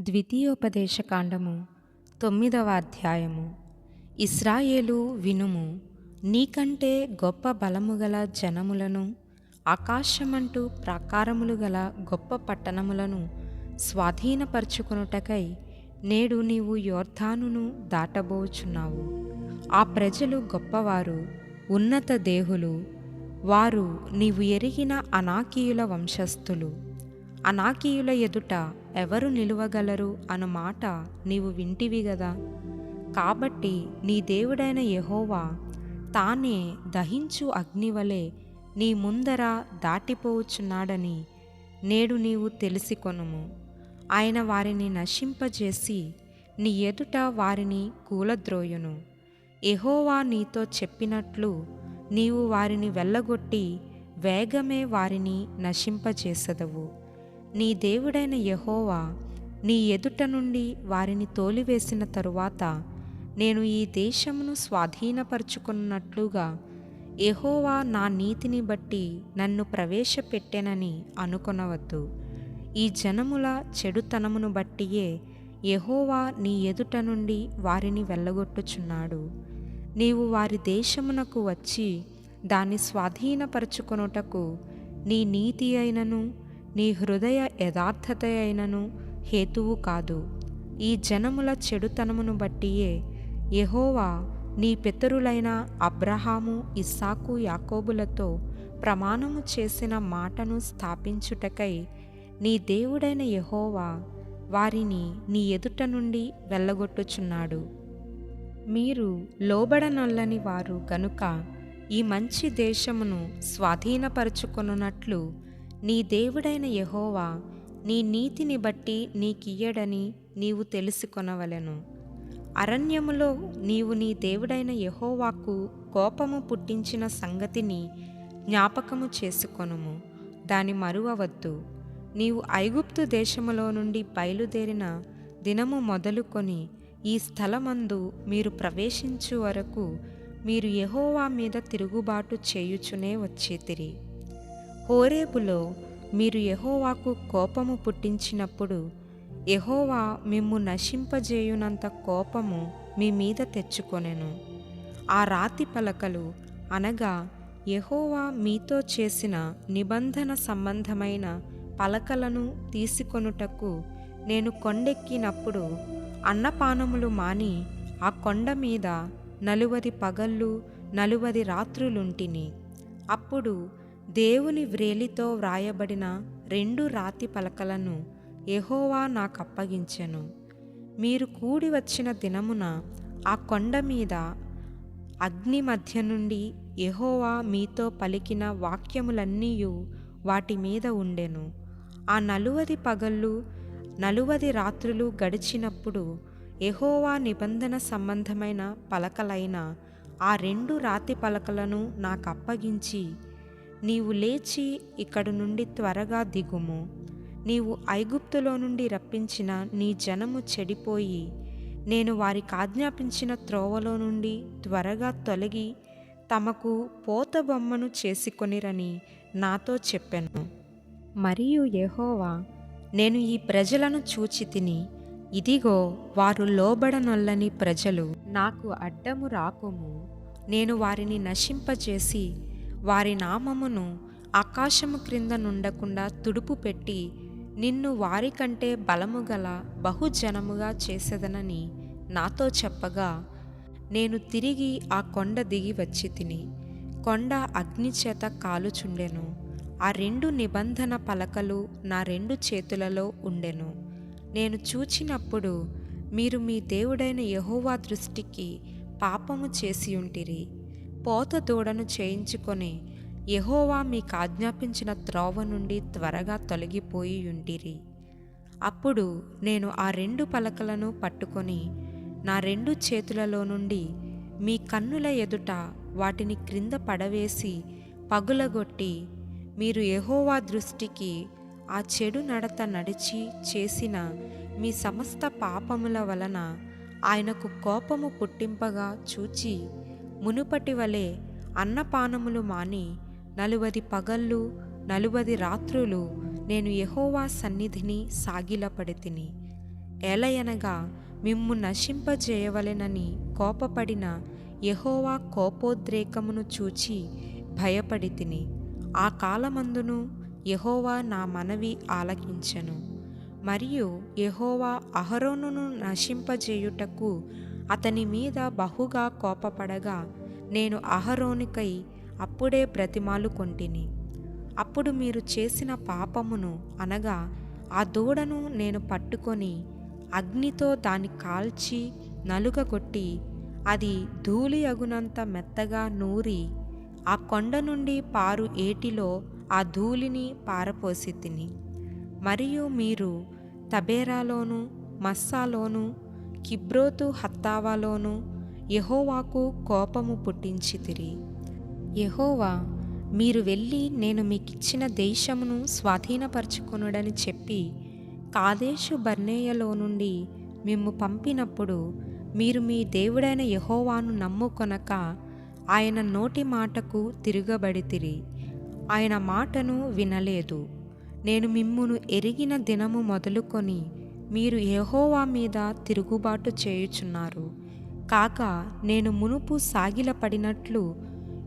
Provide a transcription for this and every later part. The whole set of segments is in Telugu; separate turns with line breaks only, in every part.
ద్వితీయోపదేశకాండము తొమ్మిదవ అధ్యాయము ఇస్రాయేలు వినుము నీకంటే గొప్ప బలము గల జనములను ఆకాశమంటూ ప్రాకారములు గల గొప్ప పట్టణములను స్వాధీనపరుచుకొనుటకై నేడు నీవు యోర్ధానును దాటబోచున్నావు. ఆ ప్రజలు గొప్పవారు ఉన్నత దేహులు వారు నీవు ఎరిగిన అనాకీయుల వంశస్థులు. అనాకీయుల ఎదుట ఎవరు నిలువగలరు అను మాట నీవు వింటివి గదా. కాబట్టి నీ దేవుడైన యహోవా తానే దహించు అగ్నివలె నీ ముందర దాటిపోవచ్చున్నాడని నేడు నీవు తెలిసికొనుము. ఆయన వారిని నశింపజేసి నీ ఎదుట వారిని కూలద్రోయును. ఎహోవా నీతో చెప్పినట్లు నీవు వారిని వెళ్ళగొట్టి వేగమే వారిని నశింపజేసదవు. నీ దేవుడైన యహోవా నీ ఎదుట నుండి వారిని తోలివేసిన తరువాత నేను ఈ దేశమును స్వాధీనపరుచుకున్నట్లుగా ఎహోవా నా నీతిని బట్టి నన్ను ప్రవేశపెట్టెనని అనుకొనవద్దు. ఈ జనముల చెడుతనమును బట్టియే యహోవా నీ ఎదుట నుండి వారిని వెళ్ళగొట్టుచున్నాడు. నీవు వారి దేశమునకు వచ్చి దాన్ని స్వాధీనపరచుకొనుటకు నీ నీతి అయినను నీ హృదయ యథార్థత అయినను హేతువు కాదు. ఈ జనముల చెడుతనమును బట్టియే యహోవా నీ పితరులైన అబ్రహాము ఇస్సాకు యాకోబులతో ప్రమాణము చేసిన మాటను స్థాపించుటకై నీ దేవుడైన యహోవా వారిని నీ ఎదుట నుండి వెళ్ళగొట్టుచున్నాడు. మీరు లోబడనొల్లని వారు గనుక ఈ మంచి దేశమును స్వాధీనపరుచుకొనున్నట్లు నీ దేవుడైన యహోవా నీ నీతిని బట్టి నీకియ్యడని నీవు తెలుసుకొనవలెను. అరణ్యములో నీవు నీ దేవుడైన యహోవాకు కోపము పుట్టించిన సంగతిని జ్ఞాపకము చేసుకొనుము. దాని మరువవద్దు. నీవు ఐగుప్తు దేశములో నుండి బయలుదేరిన దినము మొదలుకొని ఈ స్థలమందు మీరు ప్రవేశించు వరకు మీరు యహోవా మీద తిరుగుబాటు చేయుచునే వచ్చేతిరి. హోరేబులో మీరు యహోవాకు కోపము పుట్టించినప్పుడు యహోవా మిమ్ము నశింపజేయునంత కోపము మీ మీద తెచ్చుకొనెను. ఆ రాతి పలకలు అనగా యహోవా మీతో చేసిన నిబంధన సంబంధమైన పలకలను తీసుకొనుటకు నేను కొండెక్కినప్పుడు అన్నపానములు మాని ఆ కొండ మీద నలువది పగళ్ళు నలువది రాత్రులుంటిని. అప్పుడు దేవుని వ్రేలితో వ్రాయబడిన రెండు రాతి పలకలను ఎహోవా నాకు అప్పగించెను మీరు కూడి వచ్చిన దినమున ఆ కొండ మీద అగ్ని మధ్య నుండి ఎహోవా మీతో పలికిన వాక్యములన్నీయు వాటి మీద ఉండెను. ఆ నలువది పగళ్ళు నలువది రాత్రులు గడిచినప్పుడు ఎహోవా నిబంధన సంబంధమైన పలకలైన ఆ రెండు రాతి పలకలను నాకు అప్పగించి నీవు లేచి ఇక్కడి నుండి త్వరగా దిగుము. నీవు ఐగుప్తులో నుండి రప్పించిన నీ జనము చెడిపోయి నేను వారికి ఆజ్ఞాపించిన త్రోవలో నుండి త్వరగా తొలగి తమకు పోత బొమ్మను చేసుకొనిరని నాతో చెప్పాను. మరియు యెహోవా నేను ఈ ప్రజలను చూచి తిని ఇదిగో వారు లోబడనొల్లని ప్రజలు. నాకు అడ్డము రాకుము. నేను వారిని నశింపచేసి వారి నామమును ఆకాశము క్రింద నుండకుండా తుడుపు పెట్టి నిన్ను వారికంటే బలము గల బహుజనముగా చేసేదనని నాతో చెప్పగా నేను తిరిగి ఆ కొండ దిగి వచ్చి తిని కొండ అగ్నిచేత కాలుచుండెను. ఆ రెండు నిబంధన పలకలు నా రెండు చేతులలో ఉండెను. నేను చూచినప్పుడు మీరు మీ దేవుడైన యహోవా దృష్టికి పాపము చేసి ఉంటిరి పోత దూడను చేయించుకొని యహోవా మీకు ఆజ్ఞాపించిన త్రోవ నుండి త్వరగా తొలగిపోయి ఉంటిరి అప్పుడు నేను ఆ రెండు పలకలను పట్టుకొని నా రెండు చేతులలో నుండి మీ కన్నుల ఎదుట వాటిని క్రింద పడవేసి పగులగొట్టి మీరు ఎహోవా దృష్టికి ఆ చెడు నడత నడిచి చేసిన మీ సమస్త పాపముల వలన ఆయనకు కోపము పుట్టింపగా చూచి మునుపటి వలె అన్నపానములు మాని నలువది పగళ్ళు నలువది రాత్రులు నేను యహోవా సన్నిధిని సాగిలపడి తిని ఏలయనగా మిమ్ము నశింపజేయవలెనని కోపపడిన యహోవా కోపోద్రేకమును చూచి భయపడి తిని ఆ కాలమందును యహోవా నా మనవి ఆలకించెను. మరియు యహోవా అహరోనును నశింపజేయుటకు అతని మీద బహుగా కోపపడగా నేను అహరోనికై అప్పుడే బ్రతిమాలు కొంటిని. అప్పుడు మీరు చేసిన పాపమును అనగా ఆ దూడను నేను పట్టుకొని అగ్నితో దాన్ని కాల్చి నలుగగొట్టి అది ధూళి అగునంత మెత్తగా నూరి ఆ కొండ నుండి పారు ఏటిలో ఆ ధూళిని పారపోసి తిని. మరియు మీరు తబేరాలోను మస్సాలోను కిబ్రోతు హత్తావాలోనూ యహోవాకు కోపము పుట్టించితిరి యహోవా మీరు వెళ్ళి నేను మీకిచ్చిన దేశమును స్వాధీనపరచుకొనుడని చెప్పి కాదేశు బర్నేయలో నుండి మిమ్ము పంపినప్పుడు మీరు మీ దేవుడైన యహోవాను నమ్ముకొనక ఆయన నోటి మాటకు తిరుగబడితిరి ఆయన మాటను వినలేదు. నేను మిమ్మును ఎరిగిన దినము మొదలుకొని మీరు యహోవా మీద తిరుగుబాటు చేయుచున్నారు. కాక నేను మునుపు సాగిలపడినట్లు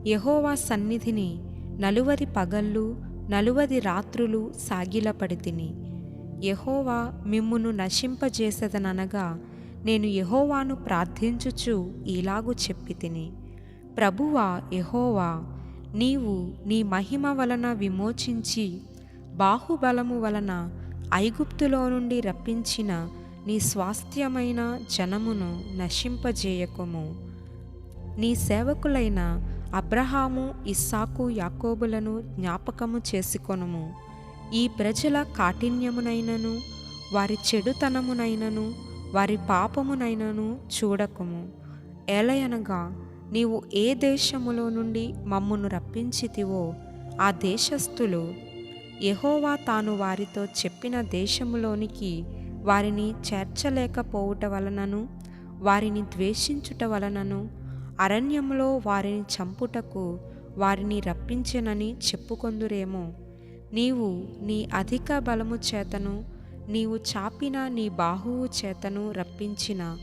యహోవా సన్నిధిని నలువది పగళ్ళు నలువది రాత్రులు సాగిలపడి తిని యెహోవా మిమ్మును నశింపజేసదనగా నేను యహోవాను ప్రార్థించుచు ఇలాగు చెప్పి తిని ప్రభువా యహోవా నీవు నీ మహిమ వలన విమోచించి బాహుబలము వలన ఐగుప్తులో నుండి రప్పించిన నీ స్వాస్థ్యమైన జనమును నశింపజేయకుము. నీ సేవకులైన అబ్రహాము ఇస్సాకు యాకోబులను జ్ఞాపకము చేసుకొనుము. ఈ ప్రజల కాఠిన్యమునైనను వారి చెడుతనమునైనను వారి పాపమునైనను చూడకుము. ఏలయనగా నీవు ఏ దేశములో నుండి మమ్మును రప్పించితివో ఆ దేశస్థులు యహోవా తాను వారితో చెప్పిన దేశములోనికి వారిని చేర్చలేకపోవుట వలనను వారిని ద్వేషించుట వలనను అరణ్యములో వారిని చంపుటకు వారిని రప్పించెనని చెప్పుకొందురేమో. నీవు నీ అధిక బలము చేతను నీవు చాపిన నీ బాహువు చేతను రప్పించిన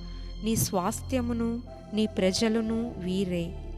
నీ స్వాస్థ్యమును నీ ప్రజలను వీరే.